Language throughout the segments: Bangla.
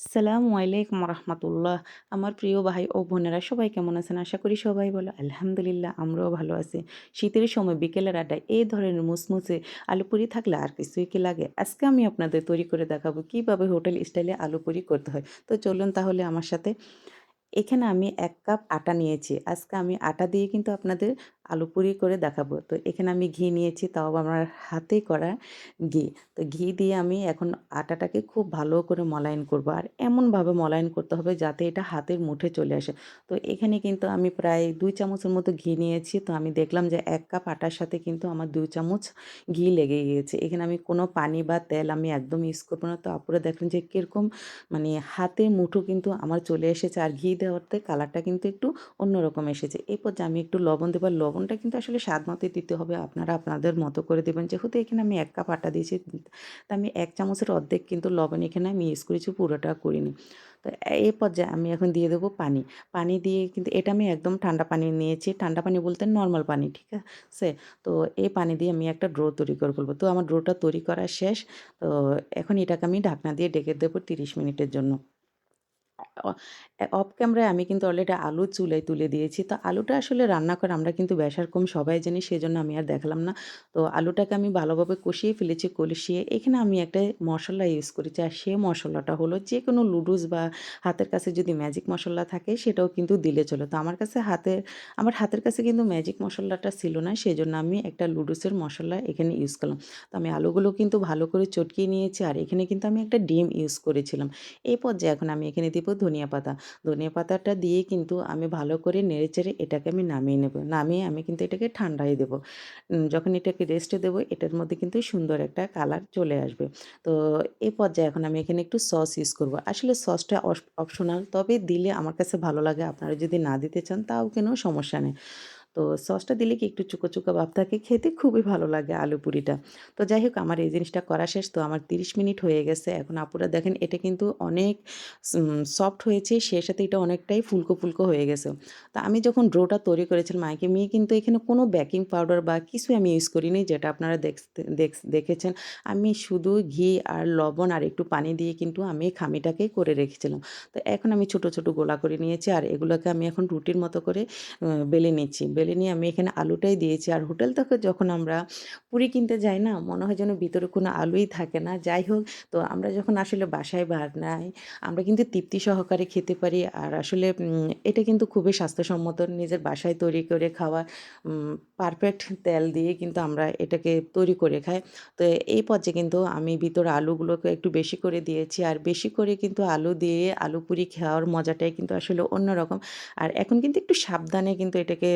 আসসালামু আলাইকুম রহমতুল্লাহ। আমার প্রিয় ভাই ও বোনেরা, সবাই কেমন আছেন? আশা করি সবাই বলো আলহামদুলিল্লাহ, আমরাও ভালো আছি। শীতের সময় বিকেলের আড্ডায় এই ধরনের মুসমুসে আলু পুরি থাকলে আর কিছুই কি লাগে? আজকে আমি আপনাদের তৈরি করে দেখাবো কীভাবে হোটেল স্টাইলে আলু পুরি করতে হয়। তো চলুন তাহলে আমার সাথে এখানে আমি এক কাপ আটা নিয়েছি। আজকে আমি আটা দিয়ে কিন্তু আপনাদের আলু পুরি করে দেখাবো। তো এখানে আমি ঘি নিয়েছি, তাও আমার হাতে করা ঘি। তো ঘি দিয়ে আমি এখন আটাটাকে খুব ভালো করে মলায়েন করব। আর এমনভাবে মলায়েন করতে হবে যাতে এটা হাতের মুঠে চলে আসে। তো এখানে কিন্তু আমি প্রায় দুই চামচের মতো ঘি নিয়েছি। তো আমি দেখলাম যে এক কাপ আটার সাথে কিন্তু আমার দুই চামচ ঘি লেগে গিয়েছে। এখানে আমি কোনো পানি বা তেল আমি একদম ইউজ করব না। তো আপুরা দেখলেন যে কীরকম মানে হাতের মুঠো কিন্তু আমার চলে এসেছে আর ঘি দেওয়াতে কালারটা কিন্তু একটু অন্যরকম এসেছে। এই পর্যায়ে আমি একটু লবণ দেব। আর লবণটা কিন্তু আসলে স্বাদ মতোই দিতে হবে। আপনারা আপনাদের মতো করে দেবেন যেহেতু এখানে আমি এক কাপ আটা দিয়েছি, তা আমি এক চামচের অর্ধেক কিন্তু লবণ এখানে আমি ইউজ করেছি, পুরোটা করিনি। তো এই পর্যায়ে আমি এখন দিয়ে দেবো পানি। পানি দিয়ে কিন্তু এটা আমি একদম ঠান্ডা পানি নিয়েছি। ঠান্ডা পানি বলতে নর্মাল পানি, ঠিক আছে? তো এই পানি দিয়ে আমি একটা ড্রো তৈরি করে ফেলব। তো আমার ড্রোটা তৈরি করা শেষ। তো এখন এটাকে আমি ঢাকনা দিয়ে ঢেকে দেবো ৩০ মিনিটের জন্য। অফ ক্যামেরায় আমি কিন্তু অলরেডি আলু চুলায় তুলে দিয়েছি। তো আলুটা আসলে রান্না করে আমরা কিন্তু বেশার কম সবাই জানি, সেজন্য আমি আর দেখালাম না। তো আলুটাকে আমি ভালোভাবে কষিয়ে ফেলেছি। কষিয়ে এখানে আমি একটা মশলা ইউজ করেছি। আর সে মশলাটা হলো যে কোনো লুডুস বা হাতের কাছে যদি ম্যাজিক মশলা থাকে, সেটাও কিন্তু দিলে চলো তো আমার কাছে হাতের, আমার হাতের কাছে কিন্তু ম্যাজিক মশলাটা ছিল না। সেজন্য আমি একটা লুডুসের মশলা এখানে ইউজ করলাম। তো আমি আলুগুলো কিন্তু ভালো করে চটকিয়ে নিয়েছি। আর এখানে কিন্তু আমি একটা ডিম ইউজ করেছিলাম। এই পর্যায়ে এখন আমি এখানে দিব ধনিয়া পাতা। ধনিয়া পাতাটা দিয়ে কিন্তু আমি ভালো করে নেড়ে চেড়ে এটাকে আমি নামিয়ে নেব। নামিয়ে আমি কিন্তু এটাকে ঠান্ডায় দেবো। যখন এটাকে রেস্টে দেবো, এটার মধ্যে কিন্তু সুন্দর একটা কালার চলে আসবে। তো এই পর্যায়ে এখন আমি এখানে একটু সস ইউজ করব। আসলে সসটা অপশনাল তবে দিলে আমার কাছে ভালো লাগে। আপনারা যদি না দিতে চান, তাও কেন সমস্যা নেই। তো সসটা দিলে কি একটু চুকো, চুকো ভাব থাকে। খেতে খুবই ভালো লাগে আলু পুরিটা। তো যাই হোক আমার এই জিনিসটা করা শেষ। তো আমার ৩০ মিনিট হয়ে গেছে। এখন আপুরা দেখেন এটা কিন্তু অনেক সফট হয়েছে। সেই সাথে এটা অনেকটাই ফুলকো, ফুলকো হয়ে গেছে। তো আমি যখন ডোটা তৈরি করেছিলাম আগে মেয়ে কিন্তু এখানে কোনো বেকিং পাউডার বা কিছুই আমি ইউজ করিনি যেটা আপনারা দেখ দেখেছেন। আমি শুধু ঘি আর লবণ আর একটু পানি দিয়ে কিন্তু আমি খামিটাকে করে রেখেছিলাম। তো এখন আমি ছোট, ছোট গোলা করে নিয়েছি আর এগুলোকে আমি এখন রুটির মতো করে বেলে নিচ্ছি। বেলে নিয়ে আমি এখানে আলুটাই দিয়েছি। আর হোটেল থেকে যখন আমরা পুরি কিনতে যাই না, মনে হয় যেন ভিতরে কোনো আলুই থাকে না। যাই হোক, তো আমরা যখন আসলে বাসায় বানাই, আমরা কিন্তু তৃপ্তি সহকারে খেতে পারি। আর আসলে এটা কিন্তু খুবই স্বাস্থ্যসম্মত। নিজের বাসায় তৈরি করে খাওয়া পারফেক্ট তেল দিয়ে কিন্তু আমরা এটাকে তৈরি করে খাই। তো এই পর্যায়ে কিন্তু আমি ভিতরে আলুগুলোকে একটু বেশি করে দিয়েছি। আর বেশি করে কিন্তু আলু দিয়ে আলু পুরি খাওয়ার মজাটাই কিন্তু আসলে অন্যরকম। আর এখন কিন্তু একটু সাবধানে কিন্তু এটাকে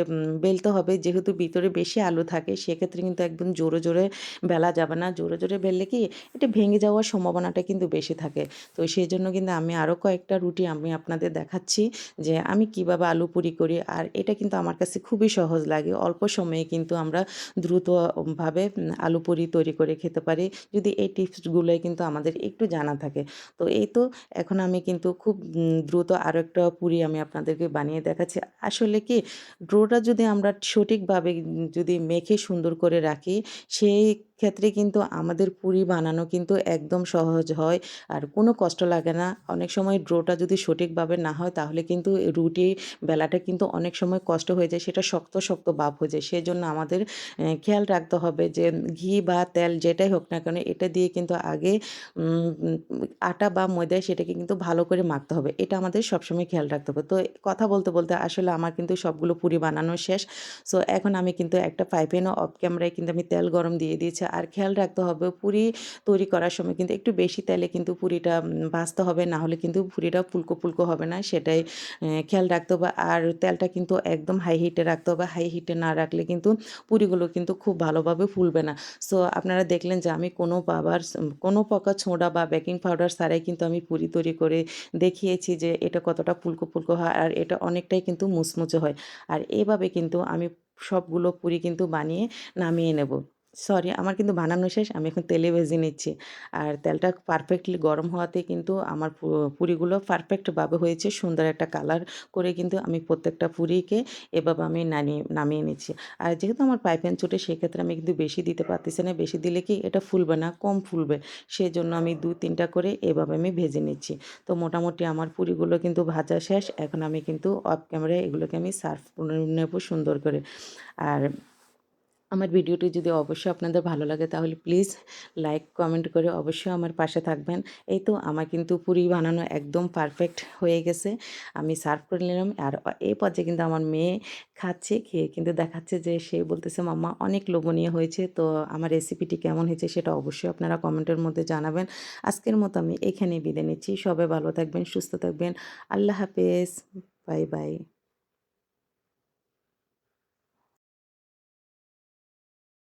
বেলতে হবে। যেহেতু ভিতরে বেশি আলু থাকে সেক্ষেত্রে কিন্তু একদম জোরে, জোরে বেলা যাবে না। জোরে, জোরে বেললে কি এটা ভেঙে যাওয়ার সম্ভাবনাটা কিন্তু বেশি থাকে। তো সেই জন্য কিন্তু আমি আরও কয়েকটা রুটি আমি আপনাদের দেখাচ্ছি যে আমি কীভাবে আলু পুরি করি। আর এটা কিন্তু আমার কাছে খুবই সহজ লাগে। অল্প সময়ে কিন্তু আমরা দ্রুতভাবে আলু পুরি তৈরি করে খেতে পারি। যদি এই টিপসগুলোই কিন্তু আমাদের একটু জানা থাকে। তো এই তো এখন আমি কিন্তু খুব দ্রুত আরও একটা পুরি আমি আপনাদেরকে বানিয়ে দেখাচ্ছি। আসলে কি ড্রোটা যদি আমরা সঠিকভাবে যদি মেখে সুন্দর করে রাখি, সেই ক্ষেত্রে কিন্তু আমাদের পুরি বানানো কিন্তু একদম সহজ হয়। আর কোনো কষ্ট লাগে না। অনেক সময় ড্রোটা যদি সঠিকভাবে না হয় তাহলে কিন্তু রুটি বেলাটা কিন্তু অনেক সময় কষ্ট হয়ে যায়। সেটা শক্ত, শক্ত ভাব হয়ে যায়। সেজন্য আমাদের খেয়াল রাখতে হবে যে ঘি বা তেল যেটাই হোক না কেন এটা দিয়ে কিন্তু আগে আটা বা ময়দায় সেটাকে কিন্তু ভালো করে মাখতে হবে। এটা আমাদের সবসময় খেয়াল রাখতে হবে। তো কথা বলতে, বলতে আসলে আমার কিন্তু সবগুলো পুরি বানানো শেষ। সো এখন আমি কিন্তু একটা ফ্রাই প্যানও অফ ক্যামেরায় কিন্তু আমি তেল গরম দিয়ে দিয়েছি। আর খেয়াল রাখতে হবে পুরি তৈরি করার সময় কিন্তু একটু বেশি তেলে কিন্তু পুরিটা ভাজতে হবে। না হলে কিন্তু পুরিটা ফুলকো, ফুলকো হবে না। সেটাই খেয়াল রাখতে হবে। আর তেলটা কিন্তু একদম হাই হিটে রাখতে হবে। হাই হিটে না রাখলে কিন্তু পুরিগুলো কিন্তু খুব ভালোভাবে ফুলবে না। সো আপনারা দেখলেন যে আমি কোনো বাবার কোনো প্রকার ছোঁড়া বা বেকিং পাউডার ছাড়াই কিন্তু আমি পুরি তৈরি করে দেখিয়েছি যে এটা কতটা ফুলকো, ফুলকো হয় আর এটা অনেকটাই কিন্তু মুচমুচে হয়। আর এভাবে কিন্তু আমি সবগুলো পুরি কিন্তু বানিয়ে নামিয়ে নেব। সরি, আমার কিন্তু বানানো শেষ, আমি এখন তেলে ভেজে নিচ্ছি। আর তেলটা পারফেক্টলি গরম হওয়াতে কিন্তু আমার পুরিগুলো পারফেক্টভাবে হয়েছে, সুন্দর একটা কালার করে কিন্তু আমি প্রত্যেকটা পুরিকে এভাবে আমি নামিয়ে নামিয়ে নিচ্ছি। আর যেহেতু আমার পাইপেন চুটে সেক্ষেত্রে আমি কিন্তু বেশি দিতে পারতেছি না, বেশি দিলে কি এটা ফুলবে না, কম ফুলবে। সেই জন্য আমি দু, তিনটা করে এভাবে আমি ভেজে নিচ্ছি। তো মোটামুটি আমার পুরিগুলো কিন্তু ভাজা শেষ, এখন আমি কিন্তু অফ ক্যামেরায় এগুলোকে আমি করে নেব সুন্দর করে। আর আমার ভিডিওটি যদি অবশ্যই আপনাদের ভালো লাগে, তাহলে প্লিজ লাইক কমেন্ট করে অবশ্যই আমার পাশে থাকবেন। এই তো আমার কিন্তু পুরি বানানো একদম পারফেক্ট হয়ে গেছে। আমি সার্ভ করে নিলাম আর এই পর্যায়ে কিন্তু আমার মেয়ে খাচ্ছে, খেয়ে কিন্তু দেখাচ্ছে যে সে বলতেছে, মাম্মা, অনেক লোভনীয় হয়েছে, তো আমার রেসিপিটি কেমন হয়েছে সেটা অবশ্যই আপনারা কমেন্টের মধ্যে জানাবেন। আজকের মতো আমি এখানেই বিদায় নিচ্ছি। সবাই ভালো থাকবেন, সুস্থ থাকবেন। আল্লাহ হাফেজ। Bye bye.